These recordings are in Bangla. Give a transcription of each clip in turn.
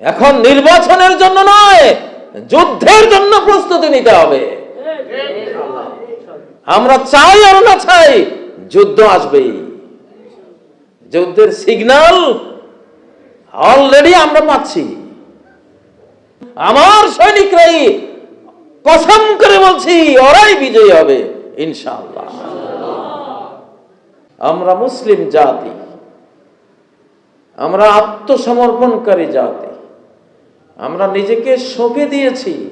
এখন নির্বাচনের জন্য নয়, যুদ্ধের জন্য প্রস্তুতি নিতে হবে। আমরা চাই আর না চাই, যুদ্ধ আসবেই। যুদ্ধের সিগন্যাল অলরেডি আমরা পাচ্ছি। আমার সৈনিকরাই কসম করে বলছি, ওরাই বিজয়ী হবে, ইনশাআল্লাহ। আমরা মুসলিম জাতি, আমরা আত্মসমর্পণকারী জাতি। আমরা নিজেকে সঁপে দিয়েছি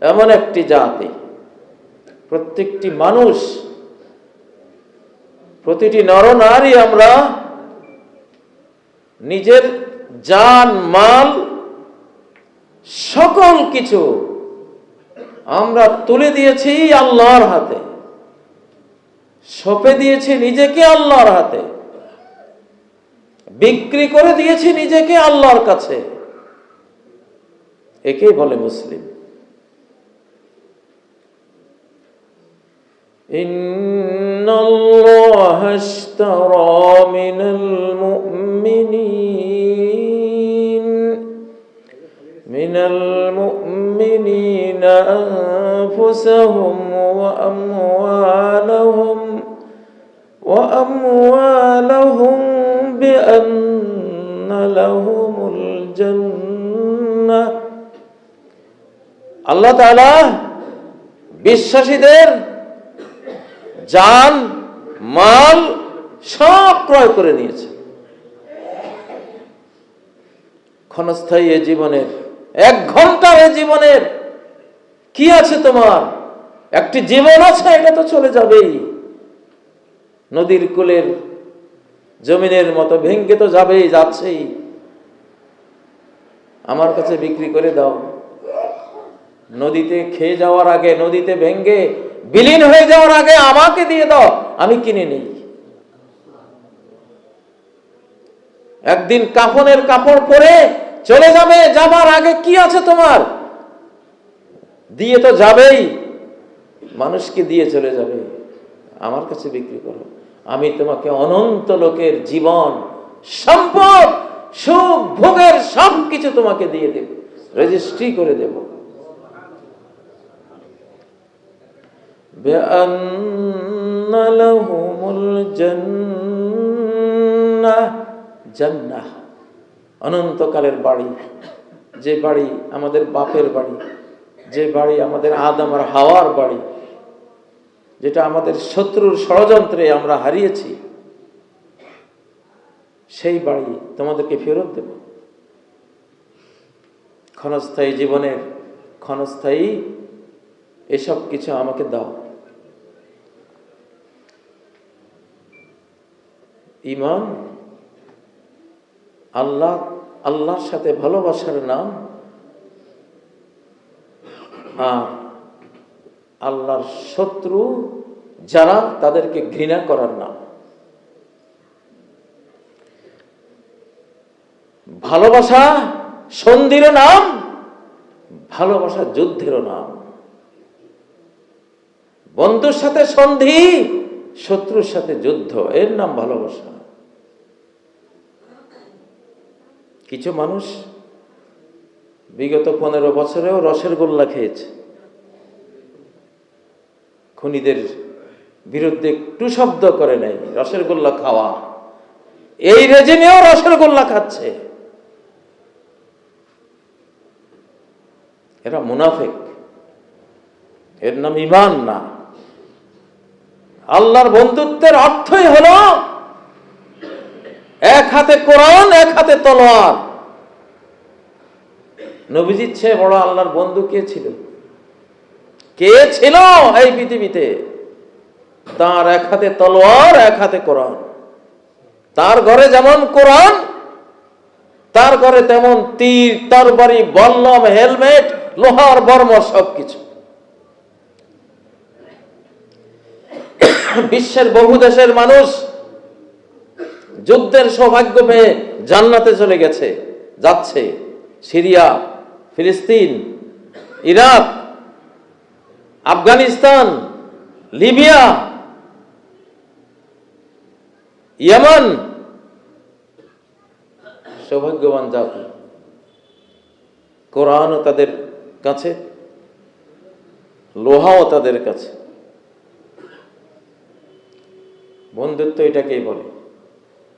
এমন একটি জাতি। প্রত্যেকটি মানুষ, প্রতিটি নরনারী আমরা নিজের জান, মাল, সকল কিছু আমরা তুলে দিয়েছি আল্লাহর হাতে। সঁপে দিয়েছি নিজেকে আল্লাহর হাতে। বিক্রি করে দিয়েছি নিজেকে আল্লাহর কাছে। একেই বলে মুসলিম إن الله اشترى من المؤمنين من المؤمنين أنفسهم وأموالهم وأموالهم بأن لهم الجنة আল্লাহ বিশ্বাসীদের যান মাল সব ক্রয় করে নিয়েছে। ক্ষণস্থায়ী এ জীবনের, এক ঘণ্টা এ জীবনের কি আছে তোমার? একটি জীবন আছে, এটা তো চলে যাবেই। নদীর কুলের, জমিনের মতো ভেঙ্গে তো যাবেই, যাচ্ছেই। আমার কাছে বিক্রি করে দাও। নদীতে খেয়ে যাওয়ার আগে, নদীতে ভেঙ্গে বিলীন হয়ে যাওয়ার আগে আমাকে দিয়ে দাও, আমি কিনে নিই। একদিন কাফনের কাপড় পরে চলে যাবে, যাবার আগে কি আছে তোমার? দিয়ে তো যাবেই, মানুষকে দিয়ে চলে যাবে। আমার কাছে বিক্রি করো। আমি তোমাকে অনন্ত লোকের জীবন, সম্পদ, সুখ, ভোগের সব কিছু তোমাকে দিয়ে দেব। রেজিস্ট্রি করে দেব। بأن لهم الجنة জান্নাহ অনন্তকালের বাড়ি যে বাড়ি আমাদের বাপের বাড়ি যে বাড়ি আমাদের আদম আর হাওয়ার বাড়ি যেটা আমাদের শত্রুর ষড়যন্ত্রে আমরা হারিয়েছি সেই বাড়ি তোমাদেরকে ফেরত দেব ক্ষণস্থায়ী জীবনের ক্ষণস্থায়ী এসব কিছু আমাকে দাও ইমান, আল্লাহ, আল্লাহর সাথে ভালোবাসার নাম আর আল্লাহর শত্রু যারা তাদেরকে ঘৃণা করার নাম। ভালোবাসা সন্ধির নাম, ভালোবাসা যুদ্ধেরও নাম। বন্ধুর সাথে সন্ধি শত্রুর সাথে যুদ্ধ, এর নাম ভালোবাসা। কিছু মানুষ বিগত পনেরো বছরেও রসের গোল্লা খেয়েছে। খুনিদের বিরুদ্ধে একটু শব্দ করে নাই, রসের গোল্লা খাওয়া। এই রেজিমেও রসের গোল্লা খাচ্ছে। এরা মুনাফেক। এর নাম ইমান না। আল্লাহর বন্ধুত্বের অর্থই হলো এক হাতে কোরআন, এক হাতে তলোয়ার। নবীজির চেয়ে বড় আল্লাহর বন্ধু কে ছিল? কে ছিল এই পৃথিবীতে? তার এক হাতে তলোয়ার, এক হাতে কোরআন। তার ঘরে যেমন কোরআন, তার ঘরে তেমন তীর, তরবারি, বল্লম, হেলমেট, লোহার বর্ম সবকিছু। বিশ্বের বহু দেশের মানুষ যুদ্ধের সৌভাগ্য পেয়ে জান্নাতে চলে গেছে, যাচ্ছে। সিরিয়া, ফিলিস্তিন, ইরাক, আফগানিস্তান, লিবিয়া, ইয়ামান। সৌভাগ্যবান জাতি। কোরআনও তাদের কাছে, লোহাও তাদের কাছে। বন্ধুত্ব এটাকেই বলে।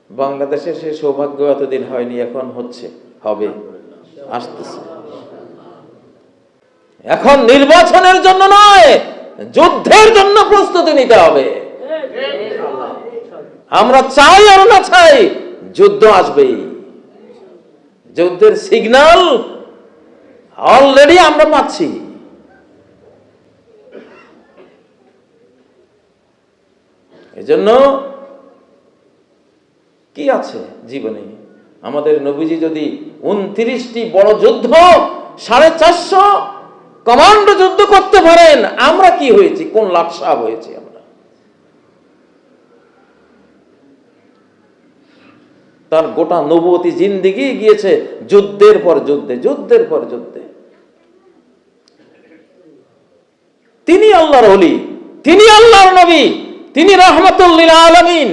বাংলাদেশে সে সৌভাগ্য এতদিন হয়নি, এখন হচ্ছে, হবে, আসতেছে। এখন নির্বাচনের জন্য নয়, যুদ্ধের জন্য প্রস্তুতি নিতে হবে। আমরা চাই আর না চাই, যুদ্ধ আসবেই। যুদ্ধের সিগন্যাল অলরেডি আমরা পাচ্ছি। এজন্য কি আছে জীবনে? আমাদের নবীজি যদি উনত্রিশটি বড় যুদ্ধ, সাড়ে চারশো কমান্ডো যুদ্ধ করতে পারেন, আমরা কি হয়েছি? কোন লাটসাহ হয়েছি আমরা? তার গোটা নবতী জিন্দিগি গিয়েছে যুদ্ধের পর যুদ্ধে, যুদ্ধের পর যুদ্ধে। তিনি আল্লাহর হলি তিনি আল্লাহর নবী। তিনি রহমতুল্লিল আলমিন।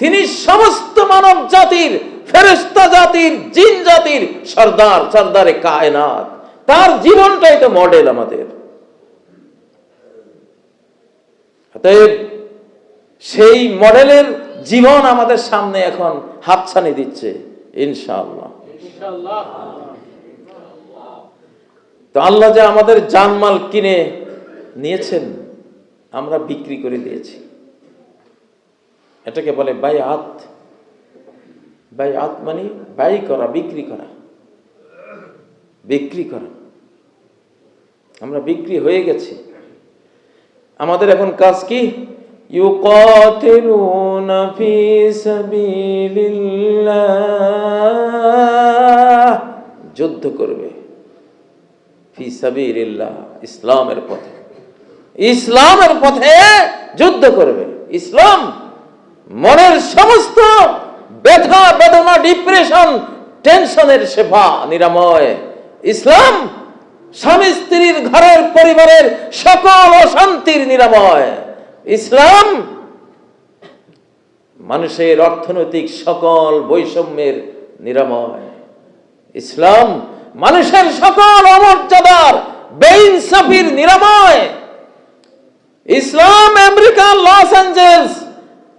তিনি সমস্ত মানব জাতির ফেরেস্তা জাতির, জিন জাতির সর্দার, সর্দারে কায়নাত। তার জীবনটাই তো মডেল আমাদের। সেই মডেলের জীবন আমাদের সামনে এখন হাতছানি দিচ্ছে, ইনশাআল্লাহ। তো আল্লাহ যে আমাদের জানমাল কিনে নিয়েছেন আমরা বিক্রি করে দিয়েছি এটাকে বলে বাই আত বাই আত মানে ব্যয় করা বিক্রি করা বিক্রি করা আমরা বিক্রি হয়ে গেছি আমাদের এখন কাজ কি يقاتلون في سبيل الله যুদ্ধ করবে ফি সাবিলিল্লাহ ইসলামের পথে ইসলামের পথে যুদ্ধ করবে। ইসলাম মনের সমস্ত ব্যথা, বেদনা ডিপ্রেশন টেনশনের সেবা, নিরাময়। ইসলাম স্বামী স্ত্রীর ঘরের পরিবারের সকল অশান্তির নিরাময়। ইসলাম মানুষের অর্থনৈতিক সকল বৈষম্যের নিরাময়। ইসলাম মানুষের সকল অমর্যাদার বেইনসাফির নিরাময়। ইসলাম, আমেরিকা, লস অ্যাঞ্জেলস,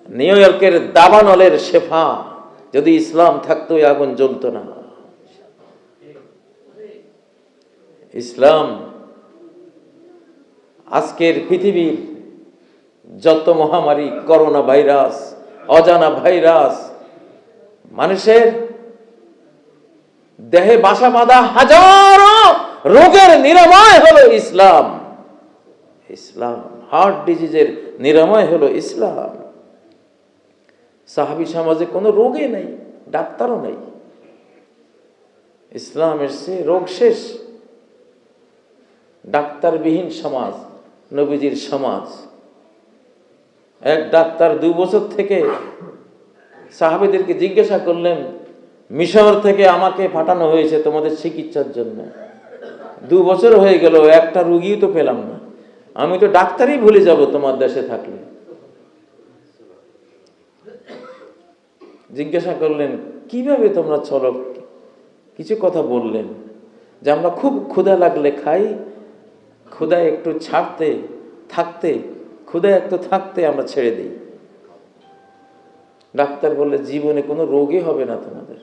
নিউ ইয়র্কের দাবানলের শেফা। যদি ইসলাম থাকতো আগুন জ্বলতো না। ইসলাম আজকের পৃথিবীর যত মহামারী, করোনা ভাইরাস, অজানা ভাইরাস, মানুষের দেহে বাসা বাঁধা হাজারো রোগের নিরাময় হলো ইসলাম। ইসলাম। হার্ট ডিজিজের নিরাময় হলো ইসলাম। সাহাবি সমাজে কোনো রোগে নেই, ডাক্তারও নেই। ইসলাম এসছে রোগ শেষ। ডাক্তারবিহীন সমাজ, নবীজির সমাজ। এক ডাক্তার দুই বছর থেকে সাহাবিদেরকে জিজ্ঞাসা করলেন, মিশর থেকে আমাকে পাঠানো হয়েছে তোমাদের চিকিৎসার জন্য। দু বছর হয়ে গেল, একটা রুগীও তো পেলাম না। আমি তো ডাক্তারই ভুলে যাব তোমার দেশে থাকলে। জিজ্ঞাসা করলেন, কীভাবে তোমরা চলো কিছু কথা বললেন যে, আমরা খুব ক্ষুধা লাগলে খাই, ক্ষুধা একটু ছাড়তে, থাকতে, ক্ষুধা একটু থাকতে আমরা ছেড়ে দিই। ডাক্তার বললে, জীবনে কোনো রোগই হবে না তোমাদের।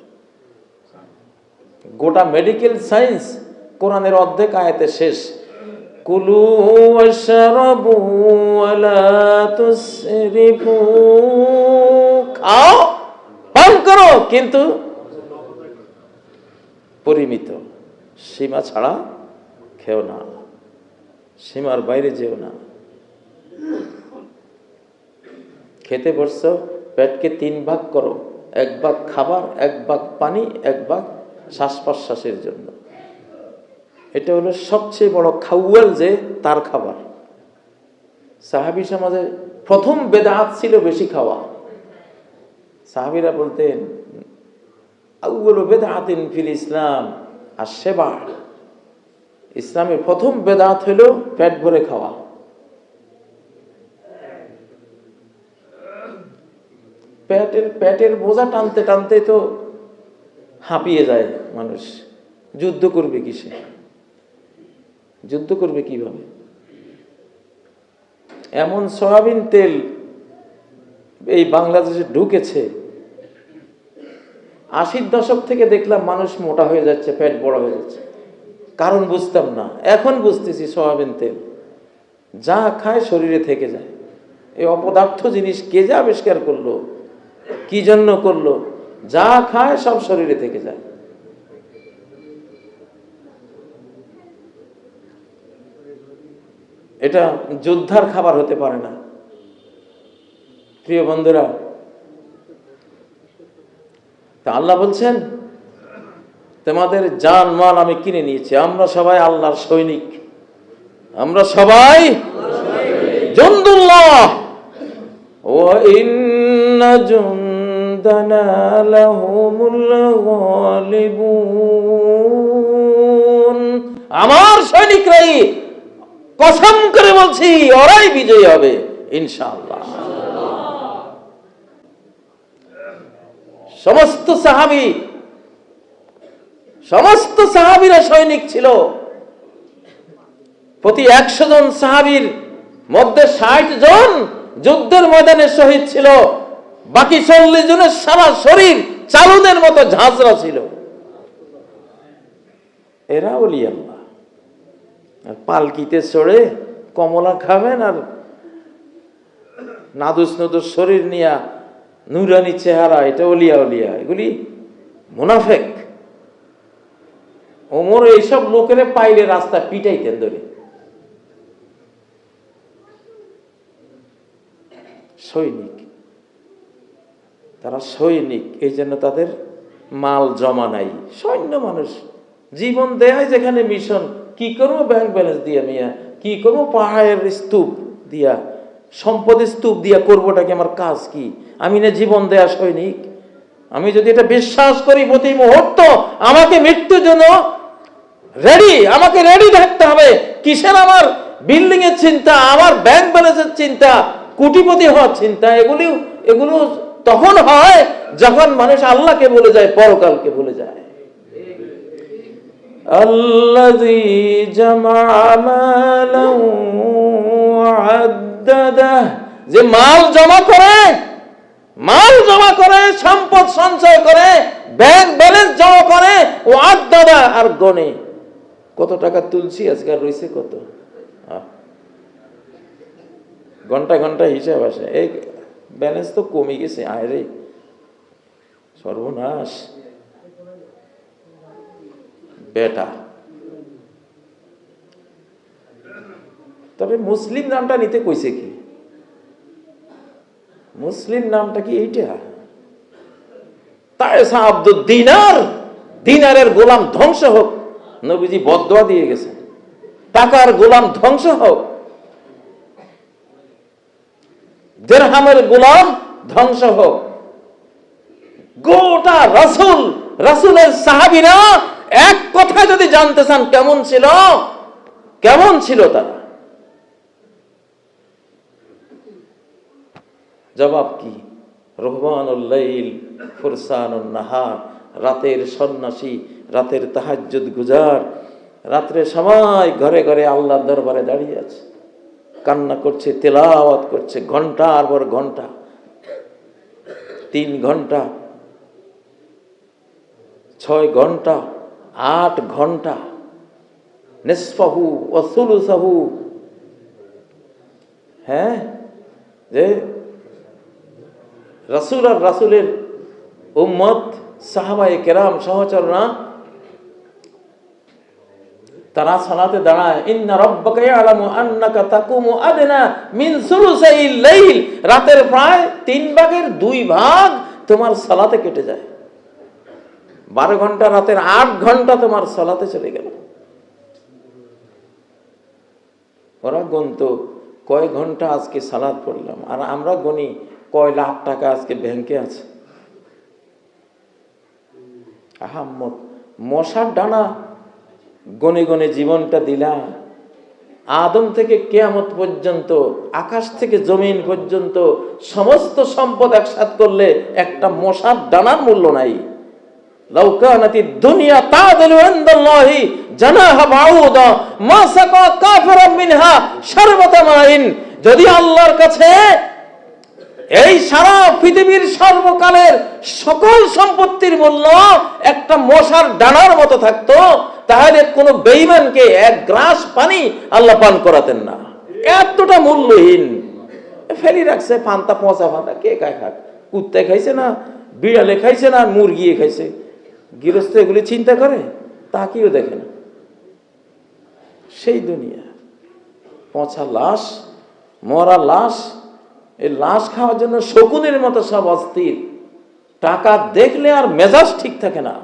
গোটা মেডিকেল সায়েন্স কোরআনের অর্ধেক আয়াতে শেষ। ওয়ালা তুসরিফু। খাও, পান করো, কিন্তু পরিমিত। সীমা ছাড়া খেও না। সীমার বাইরে যেও না। খেতে বসছো, পেটকে তিন ভাগ করো। এক ভাগ খাবার, এক ভাগ পানি, এক ভাগ শ্বাস প্রশ্বাসের জন্য। এটা হলো সবচেয়ে বড় খাউয়াল যে তার খাবার। সাহাবি সমাজে প্রথম বেদাত ছিল বেশি খাওয়া। সাহাবিরা বলতেন আউগুলো বেদাতিন ফিল ইসলাম আর সেবা ইসলামের প্রথম বেদাত হলো পেট ভরে খাওয়া। পেটের পেটের বোঝা টানতে টানতে তো হাঁপিয়ে যায় মানুষ। যুদ্ধ করবে কিসে? যুদ্ধ করবে কীভাবে? এমন সয়াবিন তেল এই বাংলাদেশে ঢুকেছে। আশির দশক থেকে দেখলাম মানুষ মোটা হয়ে যাচ্ছে ফ্যাট বড় হয়ে যাচ্ছে। কারণ বুঝতাম না। এখন বুঝতেছি সয়াবিন তেল যা খায় শরীরে থেকে যায়। এই অপদার্থ জিনিস কে যে আবিষ্কার করল? কি জন্য করল? যা খায় সব শরীরে থেকে যায়। এটা যোদ্ধার খাবার হতে পারে না। প্রিয় বন্ধুরা, তা আল্লাহ বলছেন, তোমাদের জান, মাল আমি কিনে নিয়েছি, আমরা সবাই আল্লাহর সৈনিক। আমরা সবাই জন্দুল্লাহ। ও ইন্না আমার সৈনিকরাই কসম করে বলছি, ওরাই বিজয়ী হবে, ইনশাআল্লাহ। সমস্ত সাহাবি, সমস্ত সাহাবিরা সৈনিক ছিল। প্রতি একশো জন সাহাবির মধ্যে ষাট জন যুদ্ধের ময়দানে শহীদ ছিল। বাকি চল্লিশ জনের সারা শরীর চালুদের মতো ঝাঁঝরা ছিল। এরা বলি আল্লাহ আর পালকিতে চড়ে কমলা খাবেন আর নাদুস নদুস শরীর নিয়া নুরানি চেহারা, এটা অলিয়া অলিয়া, এগুলি মুনাফেক। ওমর এইসব লোকেরে পাইলে রাস্তা পিটাইতেন ধরে। সৈনিক, তারা সৈনিক, এই জন্য তাদের মাল জমা নাই। সৈন্য মানুষ, জীবন দেয় যেখানে মিশন কি করব? ব্যাংক ব্যালেন্স দিয়া মিয়া। কি করব? পাহাড়ের স্তূপ দিয়া। সম্পদের স্তূপ দিয়া করবোটা কি আমার কাজ কি? আমি না জীবন দেয়া সৈনিক। আমি যদি এটা বিশ্বাস করি প্রতি মুহূর্ত, আমাকে মৃত্যুর জন্য রেডি আমাকে রেডি থাকতে হবে। কিসের আমার বিল্ডিং এর চিন্তা, আমার ব্যাংক ব্যালেন্সের চিন্তা, কোটিপতি হওয়ার চিন্তা এগুলি এগুলো তখন হয় যখন মানুষ আল্লাহকে বলে যায়, পরকালকে বলে যায়। الذي جمع مالا وعدده যে মাল জমা করে মাল জমা করে সম্পদ সঞ্চয় করে ব্যাংক ব্যালেন্স জমা করে ও আদাদা আর গনে কত টাকা তুলছি আজকাল রয়েছে কত আহ। ঘন্টা ঘন্টা হিসাব আসে এই ব্যালেন্স তো কমে গেছে আয় রে সর্বনাশ বেটা তবে মুসলিম নামটা নিতে কইছে কি? মুসলিম নামটা কি এইটা? আব্দুল দিনার। দিনারের গোলাম ধ্বংস হোক। নবীজি বদয়া দিয়ে টাকার গোলাম ধ্বংস হোক। গোলাম ধ্বংস হোক। গোটা রাসুল, রাসুলের সাহাবিরা এক কথা যদি জানতে চান, কেমন ছিল? কেমন ছিল তারা? জবাব কি? রহমানুল্লাইল ফুরসানুন নাহার, রাতের সন্ন্যাসী, রাতের তাহাজ্জুদ গুজার, রাত্রে সময় ঘরে ঘরে আল্লাহর দরবারে দাঁড়িয়ে আছে। কান্না করছে, তেলাওয়াত করছে ঘণ্টার পর ঘণ্টা তিন ঘণ্টা ছয় ঘণ্টা আট ঘণ্টা। নিসফাহু অসুলুসাহু হ্যাঁ? যে রাসুল আর রাসুলের উম্মত, সাহাবায়ে কেরাম, সহচররা তারা সালাতে দাঁড়ায়, ইন্না রব্বাকা ইয়ালামু আন্নাকা তাকুমু আদনা মিন সুলুসাইল লাইল। রাতের প্রায় তিন ভাগের দুই ভাগ তোমার সালাতে কেটে যায়। বারো ঘণ্টা রাতের আট ঘণ্টা তোমার সালাতে চলে গেল। ওরা গন্ত কয় ঘণ্টা আজকে সালাদ পড়লাম? আর আমরা গণি, কয় লাখ টাকা আজকে ব্যাংকে আছে? আহাম্মদ, মশার ডানা গনে গনে জীবনটা দিলা আদম থেকে কেয়ামত পর্যন্ত, আকাশ থেকে জমিন পর্যন্ত সমস্ত সম্পদ একসাথ করলে একটা মশার ডানার মূল্য নাই। লাউ কানাতি দুনিয়া তাদলু ইনদাল্লাহি জানাহা বাউদা, মা সাকা কাফিরাম মিনহা শারবাতা মাইন। যদি আল্লাহর কাছে এই সারা পৃথিবীর সর্বকালের সকল সম্পত্তির মূল্য একটা মশার ডানার মতো থাকতো, তাহলে কোন বেইমানকে এক গ্লাস পানি আল্লাহ পান করাতেন না। এতটা মূল্যহীন। ফেলি রাখছে, পান্তা পচা পান্তা কে খায় খাক? কুত্তায় খাইছে না, বিড়ালে খাইছে না, মুরগিয়ে খাইছে। গৃহস্থ এগুলি চিন্তা করে, তাকেও দেখে না। সেই দুনিয়া, পচা লাশ, মরা লাশ, এই লাশ খাওয়ার জন্য শকুনের মতো সব অস্থির। টাকা দেখলে আর মেজাজ ঠিক থাকে না।